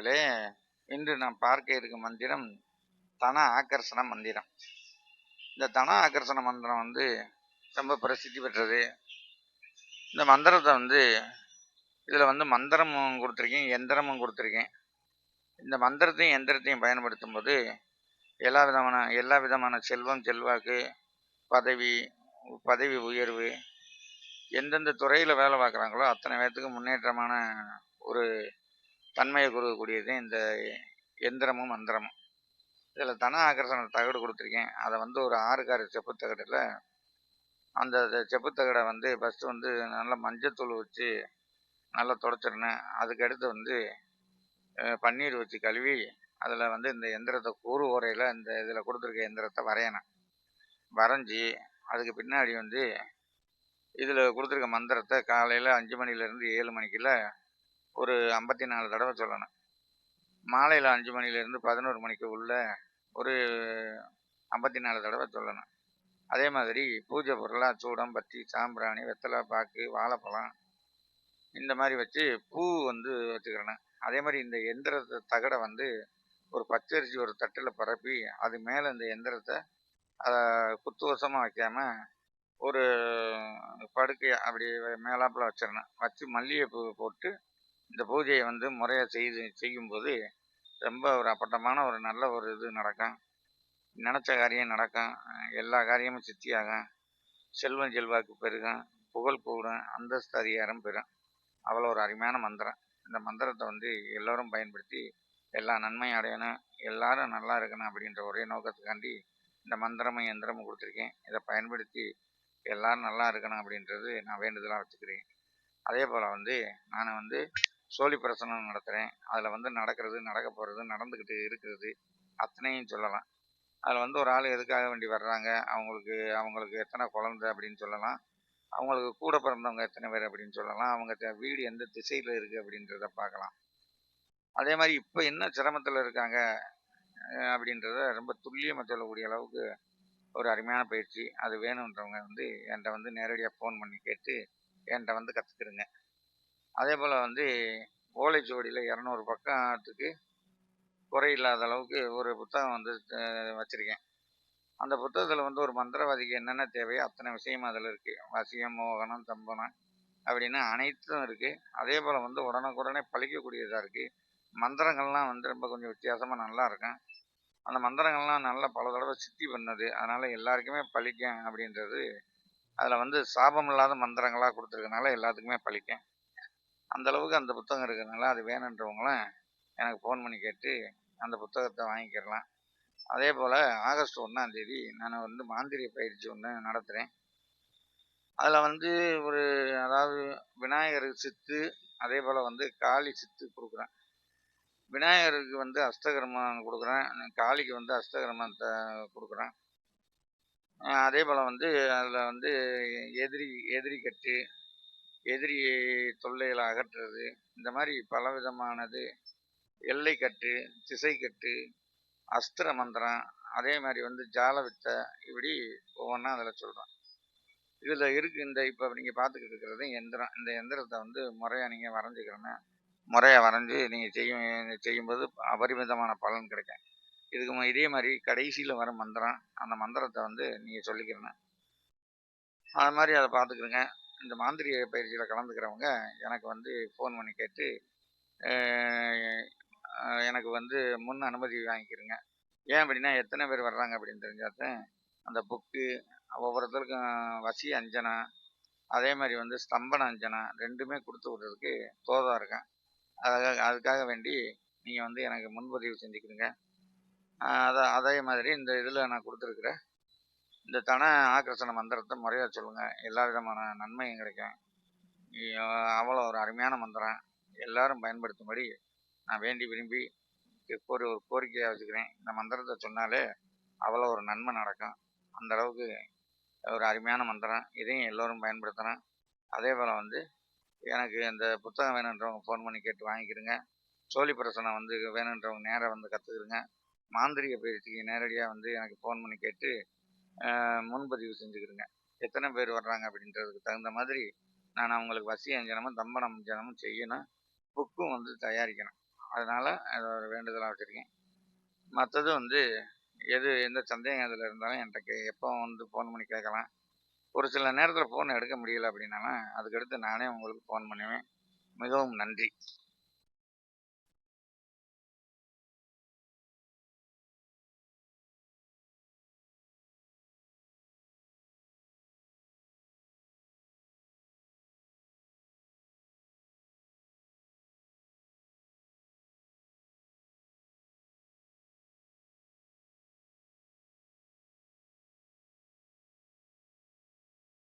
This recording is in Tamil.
நண்பர்களே இன்று நாம் பார்க்க இருக்கும் மந்திரம் தன ஆக்கர்ஷண மந்திரம். இந்த தன ஆக்கர்ஷண மந்திரம் வந்து ரொம்ப பிரசித்தி பெற்றது. இந்த மந்திரத்தை வந்து இதில் வந்து மந்திரமும் கொடுத்துருக்கேன் எந்திரமும் கொடுத்துருக்கேன். இந்த மந்திரத்தையும் எந்திரத்தையும் பயன்படுத்தும் போது எல்லா விதமான எல்லா விதமான செல்வம் செல்வாக்கு பதவி பதவி உயர்வு எந்தெந்த துறையில் வேலை பார்க்குறாங்களோ அத்தனை பேர்த்துக்கு முன்னேற்றமான ஒரு தன்மையை கொடுக்கக்கூடியது இந்த எந்திரமும் மந்திரமும். இதில் தன ஆகர்ஷண தகடு கொடுத்துருக்கேன். அதை வந்து ஒரு ஆறு செப்பு தகடில் அந்த செப்பு தகடை வந்து ஃபஸ்ட்டு வந்து நல்லா மஞ்சத்தூள் வச்சு நல்லா தொடச்சிருந்தேன் அதுக்கடுத்து வந்து பன்னீர் வச்சு கழுவி அதில் வந்து இந்த எந்திரத்தை கூறு ஓரையில் இந்த இதில் கொடுத்துருக்க எந்திரத்தை வரையணும். வரைஞ்சி அதுக்கு பின்னாடி வந்து இதில் கொடுத்துருக்க மந்திரத்தை காலையில் அஞ்சு மணிலேருந்து ஏழு மணிக்குள்ள ஒரு ஐம்பத்தி நாலு தடவை சொல்லணும். மாலையில் அஞ்சு மணிலேருந்து பதினோரு மணிக்கு உள்ள ஒரு ஐம்பத்தி நாலு தடவை சொல்லணும். அதே மாதிரி பூஜை பொருளாக சூடம் பத்தி சாம்பிராணி வெத்தலை பாக்கு வாழைப்பழம் இந்த மாதிரி வச்சு பூ வந்து வச்சுக்கிறணும். அதே மாதிரி இந்த எந்திரத்தை தகடை வந்து ஒரு பச்சரிசி ஒரு தட்டில் பரப்பி அது மேலே இந்த எந்திரத்தை அதை குத்துவசமாக வைக்காம ஒரு படுக்கை அப்படி மேலாப்பில் வச்சிடணும். வச்சு மல்லிகைப்பூ போட்டு இந்த பூஜையை வந்து முறையாக செய்து செய்யும்போது ரொம்ப ஒரு அப்பட்டமான ஒரு நல்ல ஒரு இது நடக்கும். நினச்ச காரியம் நடக்கும். எல்லா காரியமும் சித்தியாகும். செல்வம் செல்வாக்கு பெருகும். புகழ் கூடும். அந்தஸ்து அதிகாரம் பெறும். அவ்வளோ ஒரு அருமையான மந்திரம். இந்த மந்திரத்தை வந்து எல்லோரும் பயன்படுத்தி எல்லா நன்மையும் அடையணும். எல்லாரும் நல்லா இருக்கணும் அப்படின்ற ஒரே நோக்கத்துக்காண்டி இந்த மந்திரமும் எந்திரமும் கொடுத்துருக்கேன். இதை பயன்படுத்தி எல்லாரும் நல்லா இருக்கணும் அப்படின்றது நான் வேண்டுதலாக வச்சுக்கிறேன். அதே போல் வந்து நான் வந்து சோழி பிரசனம் நடத்துகிறேன் அதில் வந்து நடக்கிறது நடக்க போகிறது நடந்துக்கிட்டு இருக்கிறது அத்தனையும் சொல்லலாம். அதில் வந்து ஒரு ஆள் எதுக்காக வேண்டி வர்றாங்க? அவங்களுக்கு அவங்களுக்கு எத்தனை குழந்தை அப்படின்னு சொல்லலாம். அவங்களுக்கு கூட பிறந்தவங்க எத்தனை பேர் அப்படின்னு சொல்லலாம். அவங்க வீடு எந்த திசையில் இருக்குது அப்படின்றத பார்க்கலாம். அதே மாதிரி இப்போ என்ன சிரமத்தில் இருக்காங்க அப்படின்றத ரொம்ப துல்லியமாக சொல்லக்கூடிய அளவுக்கு ஒரு அருமையான பயிற்சி. அது வேணுன்றவங்க வந்து என்கிட்ட வந்து நேரடியாக ஃபோன் பண்ணி கேட்டு என்கிட்ட வந்து கற்றுக்கிடுங்க அதே போல் வந்து ஓலைச்சுவடியில் இரநூறு பக்கத்துக்கு குறையில்லாத அளவுக்கு ஒரு புத்தகம் வந்து வச்சுருக்கேன். அந்த புத்தகத்தில் வந்து ஒரு மந்திரவாதிக்கு என்னென்ன தேவையோ அத்தனை விஷயம் அதில் இருக்குது வசியம் மோகனம் தம்பனம் அப்படின்னு அனைத்தும் இருக்குது அதே போல் வந்து உடனுக்குடனே பழிக்கக்கூடியதாக இருக்குது மந்திரங்கள்லாம் வந்து ரொம்ப கொஞ்சம் வித்தியாசமாக நல்லா இருக்கும். அந்த மந்திரங்கள்லாம் நல்லா பல தடவை சித்தி பண்ணது. அதனால் எல்லாருக்குமே பழிக்கும் அப்படின்றது அதில் வந்து சாபம் இல்லாத மந்திரங்களாக கொடுத்துருக்கனால எல்லாத்துக்குமே பழிக்கும். அந்த அளவுக்கு அந்த புத்தகம் இருக்கிறதுனால அது வேணுன்றவங்களாம் எனக்கு ஃபோன் பண்ணி கேட்டு அந்த புத்தகத்தை வாங்கிக்கிறலாம் அதே போல் ஆகஸ்ட் ஒன்றாந்தேதி நான் வந்து மாந்திரிய பயிற்சி ஒன்று நடத்துகிறேன் அதில் வந்து ஒரு அதாவது விநாயகர் சித்து அதே போல் வந்து காளி சித்து கொடுக்குறேன். விநாயகருக்கு வந்து அஸ்தகிரமம் கொடுக்குறேன். காளிக்கு வந்து அஸ்தகிரமத்தை கொடுக்குறேன். அதே போல் வந்து அதில் வந்து எதிரி எதிரி கட்டு எதிரி தொல்லைகளை அகற்றுறது இந்த மாதிரி பல விதமானது எல்லை கட்டு திசை கட்டு அஸ்திர மந்திரம் அதே மாதிரி வந்து ஜால வித்தை இப்படி ஒவ்வொன்றா அதில் சொல்கிறோம் இதில் இருக்குது இந்த இப்போ நீங்கள் பார்த்துக்கிட்டு இருக்கிறது எந்திரம் இந்த எந்திரத்தை வந்து முறையாக நீங்கள் வரைஞ்சிக்கிறேன்னு முறையாக வரைஞ்சி நீங்கள் செய்யும் செய்யும்போது அபரிமிதமான பலன் கிடைக்கும். இதுக்கு இதே மாதிரி கடைசியில் வர மந்திரம் அந்த மந்திரத்தை வந்து நீங்கள் சொல்லிக்கிறேன்னு அது மாதிரி அதை பார்த்துக்கிறங்க இந்த மாந்திரிய பயிற்சியில் கலந்துக்கிறவங்க எனக்கு வந்து ஃபோன் பண்ணி கேட்டு எனக்கு வந்து முன் அனுமதி வாங்கிக்கிறேங்க. ஏன் அப்படின்னா எத்தனை பேர் வர்றாங்க அப்படின்னு தெரிஞ்சாத்தான் அந்த புக்கு ஒவ்வொருத்தருக்கும் வசி அஞ்சனா அதே மாதிரி வந்து ஸ்தம்பன அஞ்சனா ரெண்டுமே கொடுத்து விட்றதுக்கு தோதாக இருக்கேன். அதுக்காக அதுக்காக வேண்டி நீங்கள் வந்து எனக்கு முன்பதிவு செஞ்சுக்கிறீங்க. அதை அதே மாதிரி இந்த இதில் நான் கொடுத்துருக்குற இந்த தன ஆக்கர்ஷண மந்திரத்தை முறையாக சொல்லுங்கள் எல்லா விதமான நன்மையும் கிடைக்கும். அவ்வளோ ஒரு அருமையான மந்திரம். எல்லாரும் பயன்படுத்தும்படி நான் வேண்டி விரும்பி ஒரு ஒரு கோரிக்கையாக வச்சுக்கிறேன். இந்த மந்திரத்தை சொன்னாலே அவ்வளோ ஒரு நன்மை நடக்கும். அந்த அளவுக்கு ஒரு அருமையான மந்திரம். இதையும் எல்லோரும் பயன்படுத்துகிறேன் அதே போல் வந்து எனக்கு இந்த புத்தகம் வேணுன்றவங்க ஃபோன் பண்ணி கேட்டு வாங்கிக்கிடுங்க. சோழி பிரசனம் வந்து வேணுன்றவங்க நேராக வந்து கற்றுக்கிடுங்க மாந்திரிக பயிற்சிக்கு நேரடியாக வந்து எனக்கு ஃபோன் பண்ணி கேட்டு முன்பதிவு செஞ்சுக்கிடுங்க எத்தனை பேர் வர்றாங்க அப்படின்றதுக்கு தகுந்த மாதிரி நான் அவங்களுக்கு வசி அஞ்சனமும் தம்பனம் அஞ்சனமும் செய்யணும். புக்கும் வந்து தயாரிக்கணும். அதனால் அதை ஒரு வேண்டுதலாக வச்சுருக்கேன். மற்றது வந்து எது எந்த சந்தேகம் இதில் இருந்தாலும் என்கிட்ட கே எப்போ வந்து ஃபோன் பண்ணி கேட்கலாம். ஒரு சில நேரத்தில் ஃபோன் எடுக்க முடியல அப்படின்னாலும் அதுக்கடுத்து நானே உங்களுக்கு ஃபோன் பண்ணுவேன். மிகவும் நன்றி.